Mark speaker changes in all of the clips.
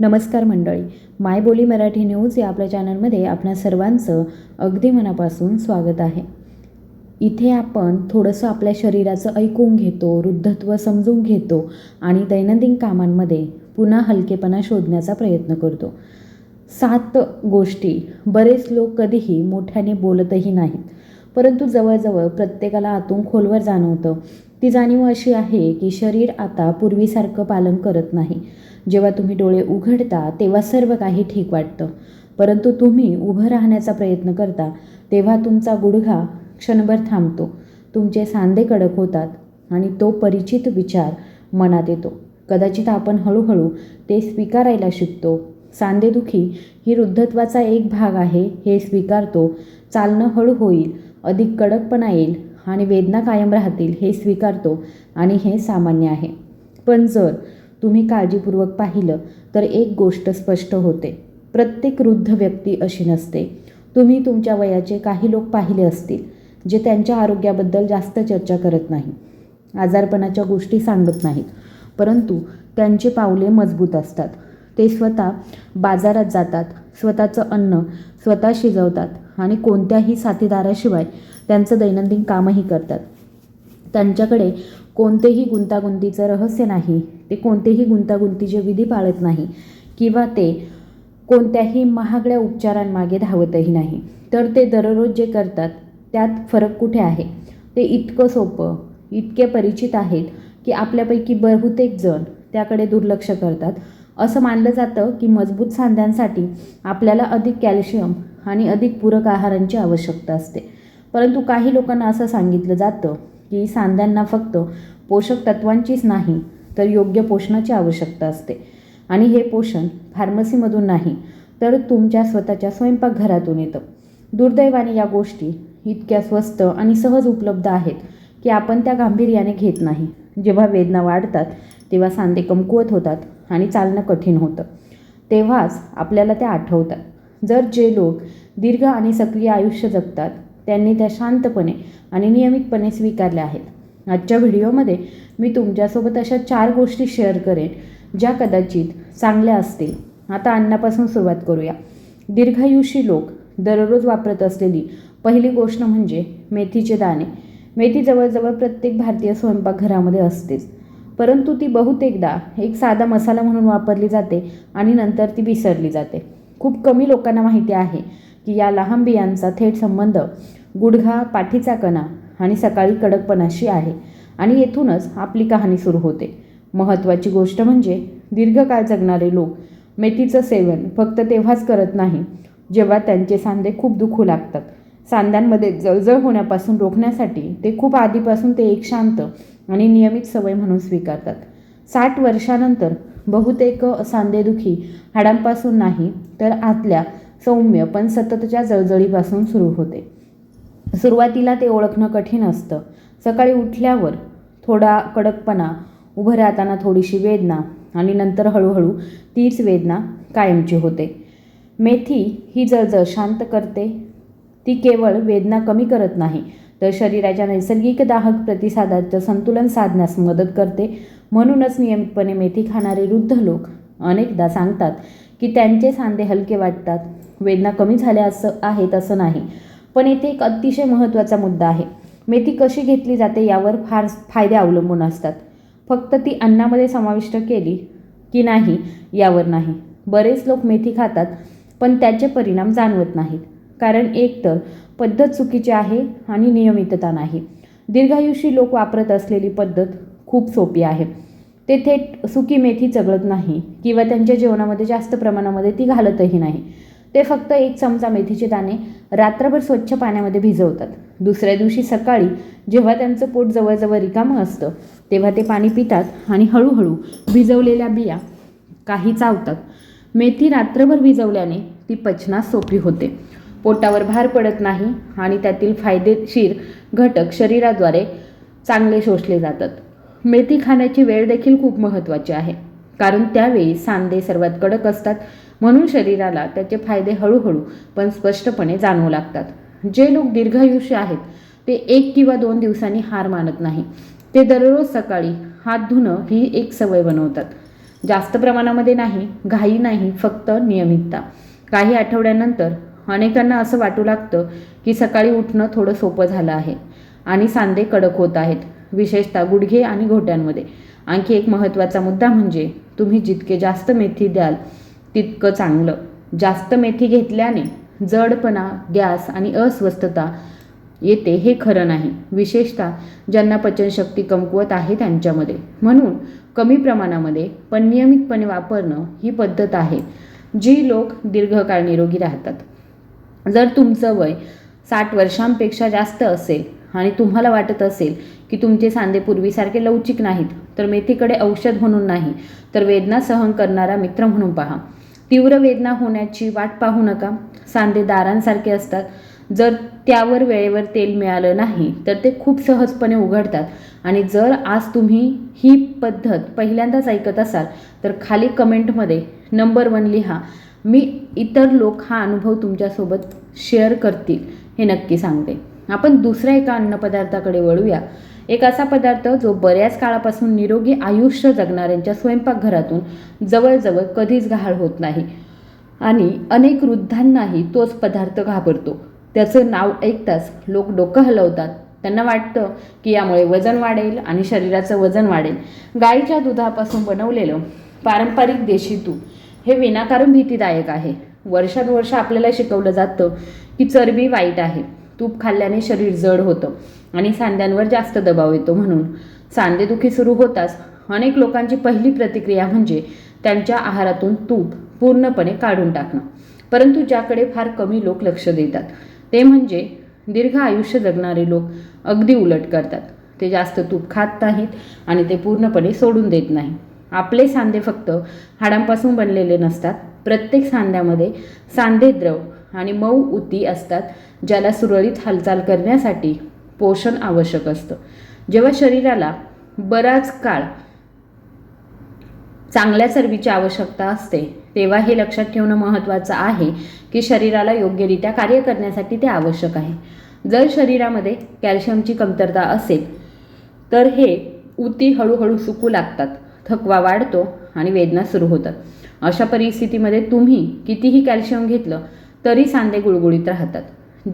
Speaker 1: नमस्कार मंडळी. मायबोली मराठी न्यूज या आपल्या चॅनलमध्ये आपल्या सर्वांचं अगदी मनापासून स्वागत आहे. इथे आपण थोडंसं आपल्या शरीराचं ऐकून घेतो वृद्धत्व समजून घेतो आणि दैनंदिन कामांमध्ये पुन्हा हलकेपणा शोधण्याचा प्रयत्न करतो. सात गोष्टी. बरेच लोक कधीही मोठ्याने बोलतही नाहीत. परंतु जवळजवळ प्रत्येकाला आतून खोलवर जाणवतं. ती जाणीव अशी आहे की शरीर आता पूर्वीसारखं पालन करत नाही. जेव्हा तुम्ही डोळे उघडता तेव्हा सर्व काही ठीक वाटतं. परंतु तुम्ही उभं राहण्याचा प्रयत्न करता तेव्हा तुमचा गुडघा क्षणभर थांबतो. तुमचे सांधे कडक होतात आणि तो परिचित विचार मनात येतो. कदाचित आपण हळूहळू ते स्वीकारायला शिकतो. सांधेदुखी ही वृद्धत्वाचा एक भाग आहे हे स्वीकारतो. चालणं हळू होईल अधिक कडकपणा येईल आणि वेदना कायम राहतील हे स्वीकारतो आणि हे सामान्य आहे. पण जर तुम्ही काळजीपूर्वक पाहिलं तर एक गोष्ट स्पष्ट होते. प्रत्येक वृद्ध व्यक्ती अशी नसते. तुम्ही तुमच्या वयाचे काही लोक पाहिले असतील जे त्यांच्या आरोग्याबद्दल जास्त चर्चा करत नाही आजारपणाच्या गोष्टी सांगत नाहीत. परंतु त्यांचे पावले मजबूत असतात. ते स्वतः बाजारात जातात स्वतःचं अन्न स्वतः शिजवतात आणि कोणत्याही साथीदाराशिवाय त्यांचं दैनंदिन कामही करतात. त्यांच्याकडे कोणतेही गुंतागुंतीचं रहस्य नाही ते कोणतेही गुंतागुंतीचे विधी पाळत नाही किंवा ते कोणत्याही महागड्या उपचारांमागे धावतही नाही. तर ते दररोज जे करतात त्यात फरक कुठे आहे? ते इतकं सोपं इतके परिचित आहेत की आपल्यापैकी बहुतेक जण त्याकडे दुर्लक्ष करतात. असं मानलं जातं की मजबूत सांध्यांसाठी आपल्याला अधिक कॅल्शियम आणि अधिक पूरक आहारांची आवश्यकता असते. परंतु काही लोकांना असं सांगितलं जातं की सांध्यांना फक्त पोषक तत्वांचीच नाही तर योग्य पोषणाची आवश्यकता असते. आणि हे पोषण फार्मसीमधून नाही तर तुमच्या स्वतःच्या स्वयंपाकघरातून येतं. दुर्दैवाने या गोष्टी इतक्या स्वस्त आणि सहज उपलब्ध आहेत की आपण त्या गांभीर्याने घेत नाही. जेव्हा वेदना वाढतात तेव्हा सांधे कमकुवत होतात आणि चालणं कठीण होतं. तेव्हाच आपल्याला त्या आठवतात. जर जे लोक दीर्घ आणि सक्रिय आयुष्य जगतात त्यांनी त्या शांतपणे आणि नियमितपणे स्वीकारल्या आहेत. आजच्या व्हिडिओमध्ये मी तुमच्यासोबत अशा चार गोष्टी शेअर करेन ज्या कदाचित चांगल्या असतील. आता अन्नापासून सुरुवात करूया. दीर्घायुषी लोक दररोज वापरत असलेली पहिली गोष्ट म्हणजे मेथीचे दाणे. मेथी जवळजवळ प्रत्येक भारतीय स्वयंपाकघरामध्ये असतेच. परंतु ती बहुतेकदा एक साधा मसाला म्हणून वापरली जाते आणि नंतर ती विसरली जाते. खूप कमी लोकांना माहिती आहे की या लहान बियांचा थेट संबंध गुडघा पाठीचा कणा आणि सकाळी कडकपणाशी आहे. आणि येथूनच आपली कहाणी सुरू होते. महत्त्वाची गोष्ट म्हणजे दीर्घकाळ जगणारे लोक मेथीचं सेवन फक्त तेव्हाच करत नाही जेव्हा त्यांचे सांधे खूप दुखू लागतात. सांध्यांमध्ये जळजळ होण्यापासून रोखण्यासाठी ते खूप आधीपासून ते एक शांत आणि नियमित सवय म्हणून स्वीकारतात. साठ वर्षानंतर बहुतेक सांधेदुखी हाडांपासून नाही तर आतल्या सौम्य पण सततच्या जळजळीपासून सुरू होते. सुरुवातीला ते ओळखणं कठीण असतं. सकाळी उठल्यावर थोडा कडकपणा उभं राहताना थोडीशी वेदना आणि नंतर हळूहळू तीच वेदना कायमची होते. मेथी ही जळजळ शांत करते. ती केवळ वेदना कमी करत नाही तर शरीराच्या नैसर्गिक दाहक प्रतिसादाचं संतुलन साधण्यास मदत करते. म्हणूनच नियमितपणे मेथी खाणारे वृद्ध लोक अनेकदा सांगतात की त्यांचे सांधे हलके वाटतात. वेदना कमी झाल्या असं आहेत असं नाही पण येथे एक अतिशय महत्त्वाचा मुद्दा आहे. मेथी कशी घेतली जाते यावर फार फायदे अवलंबून असतात. फक्त ती अन्नामध्ये समाविष्ट केली की नाही यावर नाही. बरेच लोक मेथी खातात पण त्याचे परिणाम जाणवत नाहीत. कारण एकतर पद्धत चुकीची आहे आणि नियमितता नाही. दीर्घायुषी लोक वापरत असलेली पद्धत खूप सोपी आहे. ते थेट सुकी मेथी चघळत नाही किंवा त्यांच्या जेवणामध्ये जास्त प्रमाणामध्ये ती घालतही नाही. ते फक्त एक चमचा मेथीचे दाणे रात्रभर स्वच्छ पाण्यामध्ये भिजवतात. दुसऱ्या दिवशी सकाळी जेव्हा त्यांचं पोट जवळजवळ रिकामं असतं तेव्हा ते पाणी पितात आणि हळूहळू भिजवलेल्या बिया काही चावतात. मेथी रात्रभर भिजवल्याने ती पचनास सोपी होते. पोटावर भार पडत नाही आणि त्यातील फायदेशीर घटक शरीराद्वारे चांगले शोषले जातात. मेथी खाण्याची वेळ देखील खूप महत्त्वाची आहे. कारण त्यावेळी सांधे सर्वात कडक असतात. म्हणून शरीराला त्याचे फायदे हळूहळू पण स्पष्टपणे जाणवू लागतात. जे लोक दीर्घायुष्य आहेत ते एक किंवा दोन दिवसांनी हार मानत नाही. ते दररोज सकाळी हात धुणं ही एक सवय बनवतात. जास्त प्रमाणामध्ये नाही घाई नाही फक्त नियमितता. काही आठवड्यानंतर अनेकांना असं वाटू लागतं की सकाळी उठणं थोडं सोपं झालं आहे आणि सांधे कडक होत आहेत विशेषतः गुडघे आणि घोट्यांमध्ये. आणखी एक महत्त्वाचा मुद्दा म्हणजे तुम्ही जितके जास्त मेथी द्याल तितकं चांगलं. जास्त मेथी घेतल्याने जडपणा गॅस आणि अस्वस्थता येते हे खरं नाही. विशेषतः ज्यांना पचनशक्ती कमकुवत आहे त्यांच्यामध्ये. म्हणून कमी प्रमाणामध्ये पण नियमितपणे वापरणं ही पद्धत आहे जी लोक दीर्घकाळ निरोगी राहतात. जर तुमचं वय साठ वर्षांपेक्षा जास्त असेल आणि तुम्हाला वाटत असेल की तुमचे सांधे पूर्वीसारखे लवचिक नाहीत तर मेथीकडे औषध म्हणून नाही तर वेदना सहन करणारा मित्र म्हणून पहा. तीव्र वेदना होण्याची वाट पाहू नका. सांधे दारांसारखे असतात. जर त्यावर वेळेवर तेल मिळालं नाही तर ते खूप सहजपणे उघडतात. आणि जर आज तुम्ही ही पद्धत पहिल्यांदाच ऐकत असाल तर खाली कमेंटमध्ये नंबर वन लिहा. मी इतर लोक हा अनुभव तुमच्यासोबत शेअर करतील हे नक्की सांगते. आपण दुसऱ्या एका अन्नपदार्थाकडे वळूया. एक असा पदार्थ जो बऱ्याच काळापासून निरोगी आयुष्य जगणाऱ्यांच्या स्वयंपाकघरातून जवळजवळ कधीच गहाळ होत नाही. आणि अनेक वृद्धांनाही तोच पदार्थ घाबरतो. त्याचं नाव ऐकताच लोक डोकं हलवतात. त्यांना वाटतं की यामुळे वजन वाढेल आणि शरीराचं वजन वाढेल. गाईच्या दुधापासून बनवलेलं पारंपरिक देशी तूप हे विनाकारण भीतीदायक आहे. वर्षानुवर्ष आपल्याला शिकवलं जातं की चरबी वाईट आहे. तूप खाल्ल्याने शरीर जड होतं आणि सांध्यांवर जास्त दबाव येतो म्हणून. सांधेदुखी सुरू होताच अनेक लोकांची पहिली प्रतिक्रिया म्हणजे त्यांच्या आहारातून तूप पूर्णपणे काढून टाकणं. परंतु ज्याकडे फार कमी लोक लक्ष देतात ते म्हणजे दीर्घ आयुष्य जगणारे लोक अगदी उलट करतात. ते जास्त तूप खात नाहीत आणि ते पूर्णपणे सोडून देत नाही. आपले सांधे फक्त हाडांपासून बनलेले नसतात. प्रत्येक सांध्यामध्ये सांधेद्रव आणि मऊ उती असतात ज्याला सुरळीत हालचाल करण्यासाठी पोषण आवश्यक असतं. जेव्हा शरीराला बराच काळ चांगल्या चरबीची आवश्यकता असते तेव्हा हे लक्षात ठेवणं महत्त्वाचं आहे की शरीराला योग्यरित्या कार्य करण्यासाठी ते आवश्यक आहे. जर शरीरामध्ये कॅल्शियमची कमतरता असेल तर हे उती हळूहळू सुकू लागतात थकवा वाढतो आणि वेदना सुरू होतात. अशा परिस्थितीमध्ये तुम्ही कितीही कॅल्शियम घेतलं तरी सांधे गुळगुळीत राहतात.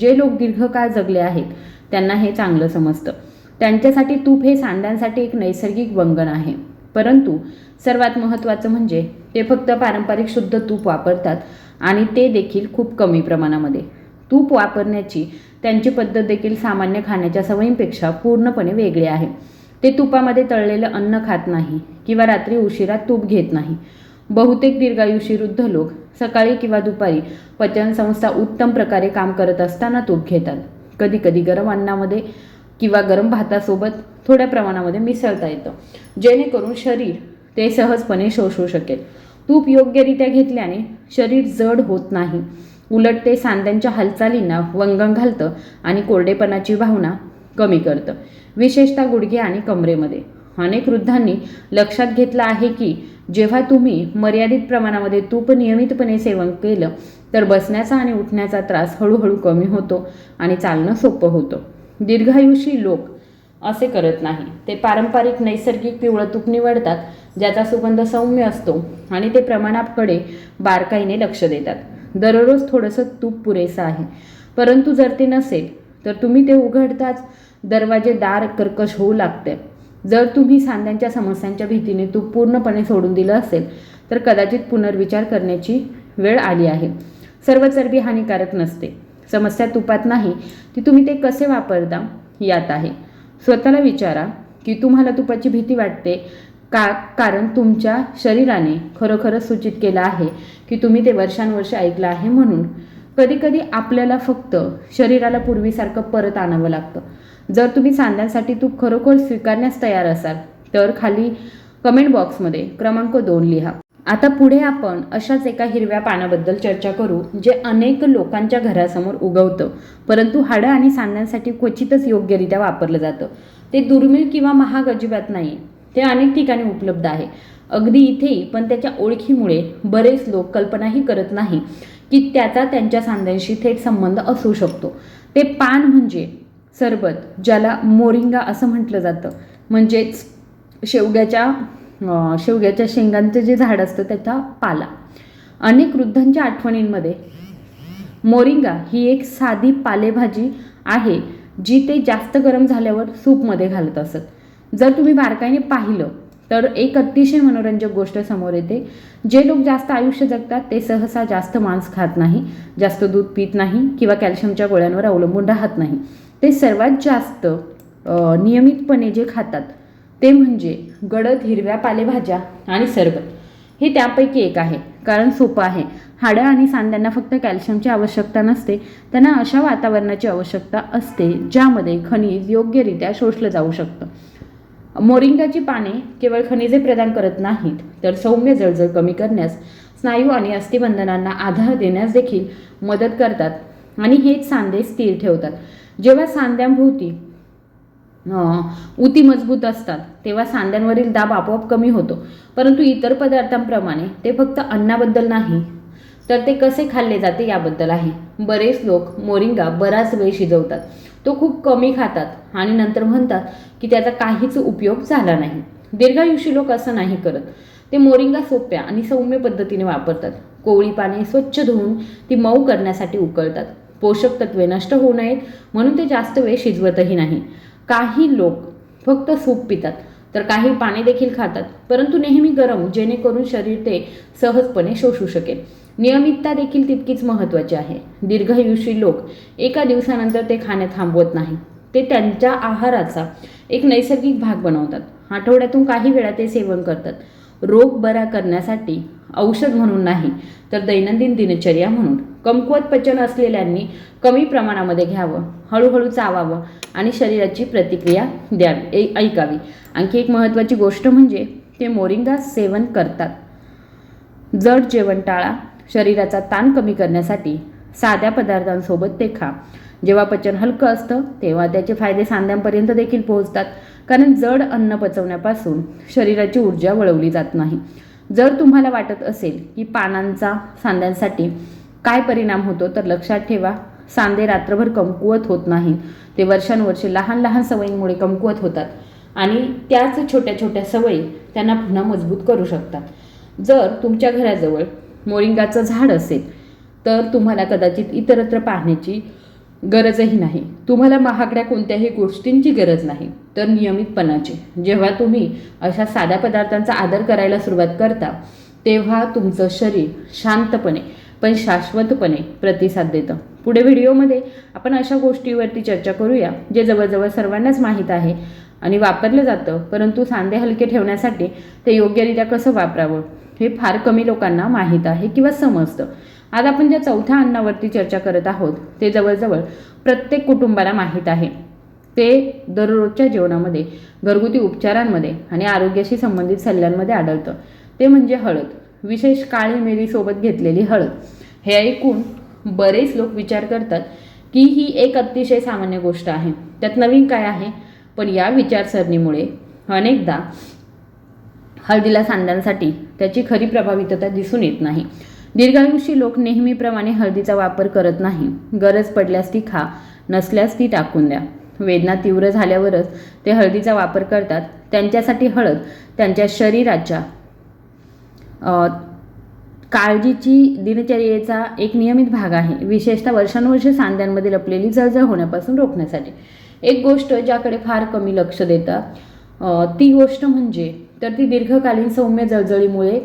Speaker 1: जे लोक दीर्घकाळ जगले आहेत त्यांना हे चांगलं समजतं. त्यांच्यासाठी तूप हे सांध्यांसाठी एक नैसर्गिक वंगण आहे. परंतु सर्वात महत्त्वाचं म्हणजे ते फक्त पारंपरिक शुद्ध तूप वापरतात आणि ते देखील खूप कमी प्रमाणामध्ये. तूप वापरण्याची त्यांची पद्धत देखील सामान्य खाण्याच्या सवयींपेक्षा पूर्णपणे वेगळी आहे. ते तुपामध्ये तळलेलं अन्न खात नाही किंवा रात्री उशिरा तूप घेत नाही. बहुतेक दीर्घायुषी वृद्ध लोक सकाळी किंवा दुपारी पचनसंस्था उत्तम प्रकारे काम करत असताना तूप घेतात. कधी कधी गरम अन्नामध्ये किंवा गरम भातासोबत थोड्या प्रमाणामध्ये मिसळता येतं. जेणेकरून शरीर ते सहजपणे शोषू शकेल. तूप योग्यरित्या घेतल्याने शरीर जड होत नाही. उलट ते सांध्यांच्या हालचालींना वंगण घालतं आणि कोरडेपणाची भावना कमी करतं. विशेषतः गुडघे आणि कमरेमध्ये. अनेक वृद्धांनी लक्षात घेतलं आहे की जेव्हा तुम्ही मर्यादित प्रमाणामध्ये तूप नियमितपणे सेवन केलं तर बसण्याचा आणि उठण्याचा त्रास हळूहळू कमी होतो आणि चालणं सोपं होतं. दीर्घायुषी लोक असे करत नाही. ते पारंपरिक नैसर्गिक पिवळं तूप निवडतात ज्याचा सुगंध सौम्य असतो आणि ते प्रमाणाकडे बारकाईने लक्ष देतात. दररोज थोडंसं तूप पुरेसं आहे. परंतु जर ते नसेल तर तुम्ही ते उघडताच दरवाजे दार कर्कश होऊ लागते. जर तुम्ही सांध्यांच्या समस्यांच्या भीतीने तूप पूर्णपणे सोडून दिलं असेल तर कदाचित पुनर्विचार करण्याची वेळ आली आहे. सर्व चरबी हानिकारक नसते. समस्या तुपात नाही ती तुम्ही ते कसे वापरता यात आहे. स्वतःला विचारा की तुम्हाला तुपाची भीती वाटते का? कारण तुमच्या शरीराने खरोखरच सूचित केलं आहे की तुम्ही ते वर्षानुवर्ष ऐकलं आहे म्हणून. कधीकधी आपल्याला फक्त शरीराला पूर्वीसारखं परत आणावं लागतं. जर तुम्ही सांध्यांसाठी तूप खरोखर स्वीकारण्यास तयार असाल तर खाली कमेंट बॉक्समध्ये क्रमांक दोन लिहा. आता पुढे आपण अशाच एका हिरव्या पानाबद्दल चर्चा करू जे अनेक लोकांच्या घरासमोर उगवतं परंतु हाडं आणि सांध्यांसाठी क्वचितच योग्यरित्या वापरलं जातं. ते दुर्मिळ किंवा महाग अजिबात नाही. ते अनेक ठिकाणी उपलब्ध आहे. अगदी इथेही पण त्याच्या ओळखीमुळे बरेच लोक कल्पनाही करत नाही की त्याचा त्यांच्या सांध्यांशी थेट संबंध असू शकतो. ते पान म्हणजे सरबत ज्याला मोरिंगा असं म्हटलं जातं. म्हणजेच शेवग्याच्या शेवग्याच्या शेंगांचं जे झाड असतं त्याचा पाला. अनेक वृद्धांच्या आठवणींमध्ये मोरिंगा ही एक साधी पालेभाजी आहे जी ते जास्त गरम झाल्यावर सूपमध्ये घालत असत. जर तुम्ही बारकाईने पाहिलं तर एक अतिशय मनोरंजक गोष्ट समोर येते. जे लोक जास्त आयुष्य जगतात ते सहसा जास्त मांस खात नाही जास्त दूध पित नाही किंवा कॅल्शियमच्या गोळ्यांवर अवलंबून राहत नाही. ते सर्वात जास्त नियमितपणे जे खातात ते म्हणजे गडद हिरव्या पालेभाज्या आणि सरबत. हे त्यापैकी एक आहे कारण सोपं आहे. हाडं आणि सांध्यांना फक्त कॅल्शियमची आवश्यकता नसते त्यांना अशा वातावरणाची आवश्यकता असते ज्यामध्ये खनिज योग्यरित्या शोषलं जाऊ शकतं. मोरिंगाची पाने केवळ खनिजे प्रदान करत नाहीत तर सौम्य जळजळ कमी करण्यास स्नायू आणि अस्थिबंधनांना आधार देण्यास देखील मदत करतात आणि हेच सांधे स्थिर ठेवतात. जेव्हा सांध्यांभोवती उती मजबूत असतात तेव्हा सांध्यांवरील दाब आपोआप कमी होतो. परंतु इतर पदार्थांप्रमाणे ते फक्त अन्नाबद्दल नाही तर ते कसे खाल्ले जाते याबद्दल आहे. बरेच लोक मोरिंगा बराच वेळ शिजवतात. तो खूप कमी खातात आणि नंतर म्हणतात की त्याचा काहीच उपयोग झाला नाही. दीर्घायुषी लोक असं नाही करत. ते मोरिंगा सोप्या आणि सौम्य पद्धतीने वापरतात. कोवळी पाने स्वच्छ धुवून ती मऊ करण्यासाठी उकळतात. पोषक तत्वे नष्ट होऊ नयेत म्हणून ते जास्त वेळ शिजवतही नाही. काही लोक फक्त सूप पितात तर काही पाणी देखील खातात परंतु नेहमी गरम जेणेकरून शरीर ते सहजपणे शोषू शकेल. नियमितता देखील तितकीच महत्त्वाची आहे. दीर्घायुषी लोक एका दिवसानंतर ते खाणे थांबवत नाही. ते त्यांच्या आहाराचा एक नैसर्गिक भाग बनवतात. आठवड्यातून काही वेळा ते सेवन करतात. रोग बरा करण्यासाठी औषध म्हणून नाही तर दैनंदिन दिनचर्या म्हणून. कमकुवत पचन असलेल्यांनी कमी प्रमाणामध्ये घ्यावं हळूहळू चावावं आणि शरीराची प्रतिक्रिया द्यावी. ऐ- ऐकावी. आणखी एक महत्त्वाची गोष्ट म्हणजे ते मोरिंगा सेवन करतात. जड जेवण टाळा शरीराचा ताण कमी करण्यासाठी साध्या पदार्थांसोबत ते खा. जेव्हा पचन हलकं असतं तेव्हा त्याचे फायदे सांध्यांपर्यंत देखील पोहोचतात. कारण जड अन्न पचवण्यापासून शरीराची ऊर्जा वळवली जात नाही. जर तुम्हाला वाटत असेल की पानांचा सांध्यांसाठी काय परिणाम होतो तर लक्षात ठेवा सांधे रात्रभर कमकुवत होत नाही ते वर्षानुवर्षे लहान लहान सवयींमुळे कमकुवत होतात आणि त्याच छोट्या छोट्या सवयी त्यांना पुन्हा मजबूत करू शकतात. जर तुमच्या घराजवळ मोरिंगाचं झाड असेल तर तुम्हाला कदाचित इतरत्र पाहण्याची गरजही नाही. तुम्हाला महागड्या कोणत्याही गोष्टींची गरज नाही. तर नियमितपणाची. जेव्हा तुम्ही अशा साध्या पदार्थांचा आदर करायला सुरुवात करता तेव्हा तुमचं शरीर शांतपणे पण शाश्वतपणे प्रतिसाद देतं. पुढे व्हिडिओमध्ये आपण अशा गोष्टीवरती चर्चा करूया जे जवळजवळ सर्वांनाच माहीत आहे आणि वापरलं जातं परंतु सांधे हलके ठेवण्यासाठी ते योग्यरित्या कसं वापरावं हे फार कमी लोकांना माहीत आहे किंवा समजतं. आज आपण ज्या चौथ्या अन्नावरती चर्चा करत आहोत ते जवळजवळ प्रत्येक कुटुंबाला माहीत आहे. ते दररोजच्या जीवनामध्ये घरगुती उपचारांमध्ये आणि आरोग्याशी संबंधित सल्ल्यांमध्ये आढळतं. ते म्हणजे हळद. विशेष काळी मिरीसोबत घेतलेली हळद. हे ऐकून बरेच लोक विचार करतात की ही एक अतिशय सामान्य गोष्ट आहे. त्यात नवीन काय आहे? पण या विचारसरणीमुळे अनेकदा हळदीला सांध्यांसाठी त्याची खरी प्रभावितता दिसून येत नाही. दीर्घायुषी लोक नेहमीप्रमाणे हळदीचा वापर करत नाही. गरज पडल्यास ती खा नसल्यास ती टाकून द्या. वेदना तीव्र झाल्यावरच ते हळदीचा वापर करतात. त्यांच्यासाठी हळद त्यांच्या शरीराच्या काळजीची दिनचर्येचा एक नियमित भाग आहे. विशेषतः वर्षानुवर्षे सांध्यांमध्ये लपलेली जळजळ होण्यापासून रोखण्यासाठी. एक गोष्ट ज्याकडे फार कमी लक्ष देतात ती गोष्ट म्हणजे तर ती दीर्घकालीन सौम्य जळजळीमुळे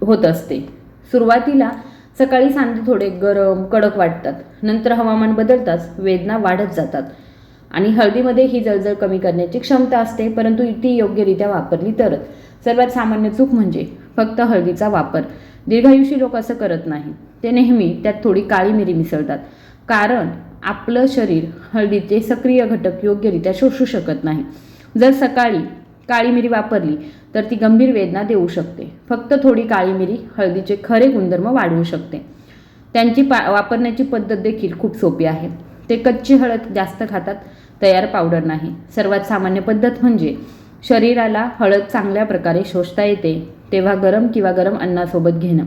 Speaker 1: होत असते. सुरुवातीला सकाळी सांधे थोडे गरम कडक वाटतात. नंतर हवामान बदलताच वेदना वाढत जातात. आणि हळदीमध्ये ही जळजळ कमी करण्याची क्षमता असते परंतु ती योग्यरित्या वापरली तरच. सर्वात सामान्य चूक म्हणजे फक्त हळदीचा वापर. दीर्घायुषी लोक असं करत नाही ते नेहमी त्यात थोडी काळी मिरी मिसळतात. कारण आपलं शरीर हळदीचे सक्रिय घटक योग्यरित्या शोषू शकत नाही. जर सकाळी काळी मिरी वापरली तर ती गंभीर वेदना देऊ शकते. फक्त थोडी काळी मिरी हळदीचे खरे गुणधर्म वाढवू शकते. त्यांची पा वापरण्याची पद्धत देखील खूप सोपी आहे. ते कच्ची हळद जास्त खातात तयार पावडर नाही. सर्वात सामान्य पद्धत म्हणजे शरीराला हळद चांगल्या प्रकारे शोषता येते तेव्हा गरम किंवा गरम अन्नासोबत घेणं.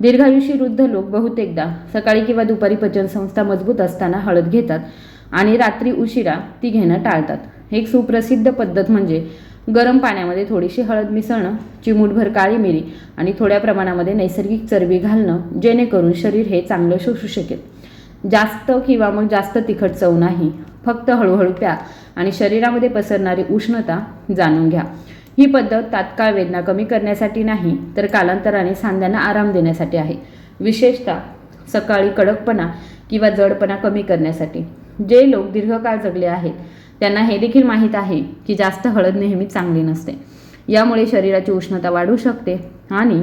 Speaker 1: दीर्घायुषी वृद्ध लोक बहुतेकदा सकाळी किंवा दुपारी पचनसंस्था मजबूत असताना हळद घेतात आणि रात्री उशिरा ती घेणं टाळतात. एक सुप्रसिद्ध पद्धत म्हणजे गरम पाण्यामध्ये थोडीशी हळद मिसळणं चिमूटभर काळी मिरी आणि थोड्या प्रमाणामध्ये नैसर्गिक चरबी घालणं जेणेकरून शरीर हे चांगलं शोषू शकेल. जास्त किंवा मग जास्त तिखट चव नाही फक्त हळूहळू प्या आणि शरीरामध्ये पसरणारी उष्णता जाणून घ्या. ही पद्धत तात्काळ वेदना कमी करण्यासाठी नाही तर कालांतराने सांध्यांना आराम देण्यासाठी आहे. विशेषतः सकाळी कडकपणा किंवा जडपणा कमी करण्यासाठी. जे लोक दीर्घकाळ जगले आहेत त्यांना हे देखील माहीत आहे की जास्त हळद नेहमी चांगली नसते. यामुळे शरीराची उष्णता वाढू शकते आणि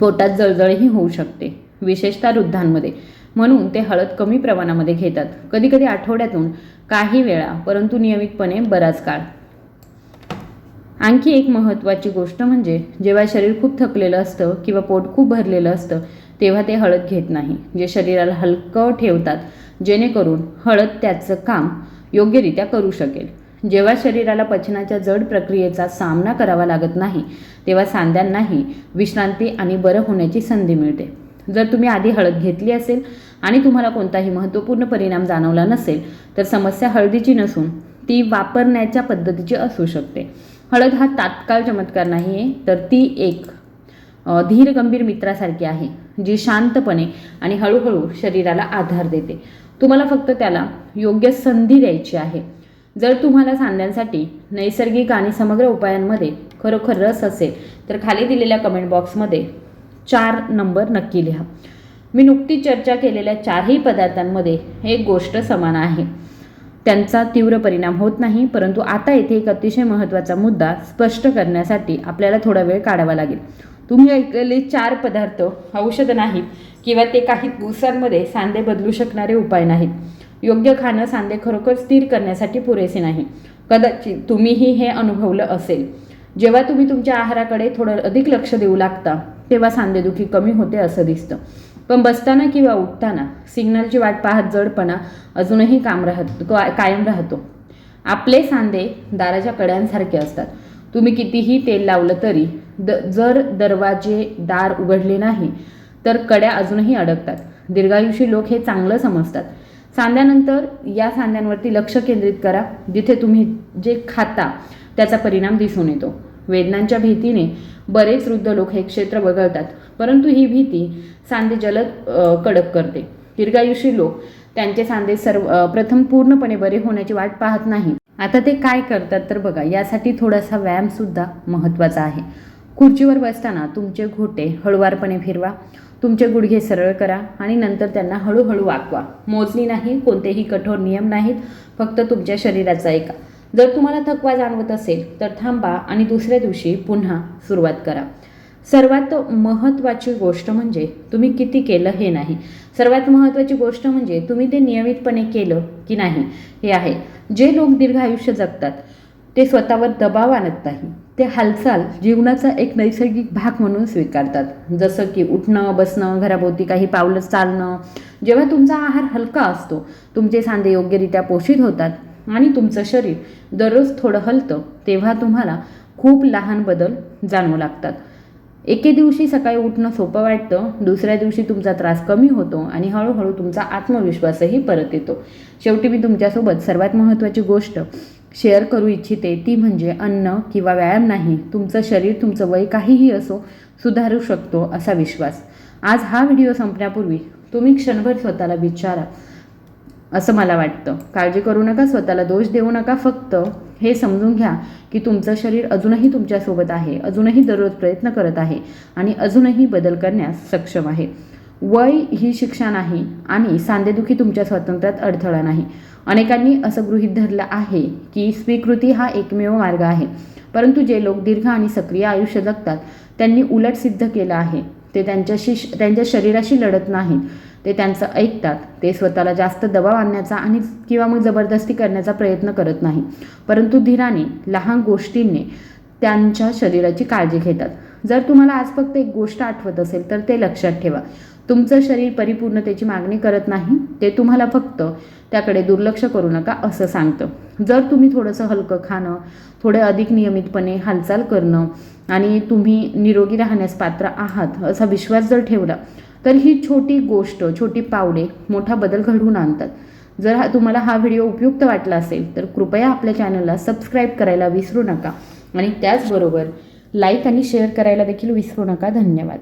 Speaker 1: पोटात जळजळही होऊ शकते विशेषतः वृद्धांमध्ये. म्हणून ते हळद कमी प्रमाणामध्ये घेतात. कधीकधी आठवड्यातून काही वेळा परंतु नियमितपणे बराच काळ. आणखी एक महत्त्वाची गोष्ट म्हणजे जेव्हा शरीर खूप थकलेलं असतं किंवा पोट खूप भरलेलं असतं तेव्हा ते हळद घेत नाही. जे शरीराला हलकं ठेवतात जेणेकरून हळद त्याचं काम योग्यरित्या करू शकेल. जेव्हा शरीराला पचनाच्या जड प्रक्रियेचा सामना करावा लागत नाही तेव्हा सांध्यांनाही विश्रांती आणि बरं होण्याची संधी मिळते. जर तुम्ही आधी हळद घेतली असेल आणि तुम्हाला कोणताही महत्त्वपूर्ण परिणाम जाणवला नसेल तर समस्या हळदीची नसून ती वापरण्याच्या पद्धतीची असू शकते. हळद हा तात्काळ चमत्कार नाही आहे तर ती एक धीरगंभीर धीर गंभीर मित्रासारखी आहे जी शांतपणे आणि हळूहळू शरीराला आधार देते. तुम्हाला फक्त त्याला योग्य संधी द्यायची आहे. जर तुम्हाला सांध्यांसाठी नैसर्गिक आणि समग्र उपायांमध्ये खरोखर रस असेल तर खाली दिलेल्या कमेंट बॉक्समध्ये चार नंबर नक्की लिहा. मी नुकतीच चर्चा केलेल्या चारही पदार्थांमध्ये एक गोष्ट समान आहे. त्यांचा तीव्र परिणाम होत नाही परंतु आता येथे एक अतिशय महत्त्वाचा मुद्दा स्पष्ट करण्यासाठी आपल्याला थोडा वेळ काढावा लागेल. तुम्ही ऐकलेले चार पदार्थ औषध नाहीत किंवा ते काही दिवसांमध्ये सांधे बदलू शकणारे उपाय नाहीत. योग्य खाणं सांधे खरोखर स्थिर करण्यासाठी पुरेसे नाही. कदाचित तुम्हीही हे अनुभवलं असेल. जेव्हा तुम्ही तुमच्या आहाराकडे थोडं अधिक लक्ष देऊ लागता तेव्हा सांधेदुखी कमी होते असं दिसतं. पण बसताना किंवा उठताना सिग्नलची वाट पाहत जडपणा अजूनही काम राहत कायम राहतो. आपले सांधे दाराच्या कड्यांसारखे असतात. तुम्ही कितीही तेल लावलं तरी द जर दरवाजे दार उघडले नाही तर कड्या अजूनही अडकतात. दीर्घायुषी लोक हे चांगलं समजतात. सांध्यानंतर या सांध्यांवरती लक्ष केंद्रित करा जिथे तुम्ही जे खाता त्याचा परिणाम दिसून येतो. वेदनांच्या भीतीने बरेच वृद्ध लोक हे क्षेत्र वगळतात. परंतु ही भीती सांधे जलद कडक करते. दीर्घायुषी लोक त्यांचे सांधे सर्व प्रथम पूर्णपणे बरे होण्याची वाट पाहत नाही आता ते काय करतात तर बघा यासाठी थोडासा व्यायामसुद्धा महत्त्वाचा आहे. खुर्चीवर बसताना तुमचे घोटे हळुवारपणे फिरवा तुमचे गुडघे सरळ करा आणि नंतर त्यांना हळूहळू वाकवा. मोजणी नाही कोणतेही कठोर नियम नाहीत फक्त तुमच्या शरीराचा ऐका जर तुम्हाला थकवा जाणवत असेल तर थांबा आणि दुसऱ्या दिवशी पुन्हा सुरुवात करा. सर्वात महत्त्वाची गोष्ट म्हणजे तुम्ही किती केलं हे नाही. सर्वात महत्त्वाची गोष्ट म्हणजे तुम्ही ते नियमितपणे केलं की नाही हे आहे. जे लोक दीर्घ आयुष्य जगतात ते स्वतःवर दबाव आणत नाही. ते हालचाल जीवनाचा एक नैसर्गिक भाग म्हणून स्वीकारतात. जसं की उठणं बसणं घराभोवती काही पावलं चालणं. जेव्हा तुमचा आहार हलका असतो तुमचे सांधे योग्यरित्या पोषित होतात आणि तुमचं शरीर दररोज थोडं हलतं तेव्हा तुम्हाला खूप लहान बदल जाणवू लागतात. एके दिवशी सकाळी उठणं सोपं वाटतं दुसऱ्या दिवशी तुमचा त्रास कमी होतो आणि हळूहळू तुमचा आत्मविश्वासही परत येतो. शेवटी मी तुमच्यासोबत सर्वात महत्त्वाची गोष्ट शेअर करू इच्छिते ती म्हणजे अन्न किंवा व्यायाम नाही तुमचं शरीर तुमचं वय काहीही असो सुधारू शकतो असा विश्वास. आज हा व्हिडिओ संपण्यापूर्वी तुम्ही क्षणभर स्वतःला विचारा असं मला वाटतं. काळजी करू नका स्वतःला दोष देऊ नका फक्त हे समजून घ्या की तुमचं शरीर अजूनही तुमच्यासोबत आहे अजूनही दररोज प्रयत्न करत आहे आणि अजूनही बदल करण्यास सक्षम आहे. वय ही शिक्षा नाही आणि सांधेदुखी तुमच्या स्वातंत्र्यात अडथळा नाही. अनेकांनी असं गृहीत धरलं आहे की स्वीकृती हा एकमेव मार्ग आहे परंतु जे लोक दीर्घ आणि सक्रिय आयुष्य जगतात त्यांनी उलट सिद्ध केलं आहे. ते त्यांच्याशी त्यांच्या शरीराशी लढत नाहीत. ते त्यांचं ऐकतात. ते स्वतःला जास्त दबाव आणण्याचा आणि किंवा मग जबरदस्ती करण्याचा प्रयत्न करत नाही. परंतु धीराने लहान गोष्टींनी त्यांच्या शरीराची काळजी घेतात. जर तुम्हाला आज फक्त एक गोष्ट आठवत असेल तर ते लक्षात ठेवा. तुमचं शरीर परिपूर्णतेची मागणी करत नाही ते तुम्हाला फक्त त्याकडे दुर्लक्ष करू नका असं सांगतं. जर तुम्ही थोडंसं हलकं खाणं थोडे अधिक नियमितपणे हालचाल करणं आणि तुम्ही निरोगी राहण्यास पात्र आहात असा विश्वास जर ठेवला तर ही छोटी गोष्ट छोटी पावले मोठा बदल घडवून आणतात. जर हा तुम्हाला हा व्हिडिओ उपयुक्त वाटला असेल तर कृपया आपल्या चॅनलला सबस्क्राईब करायला विसरू नका. आणि त्याचबरोबर लाईक आणि शेअर करायला देखील विसरू नका. धन्यवाद.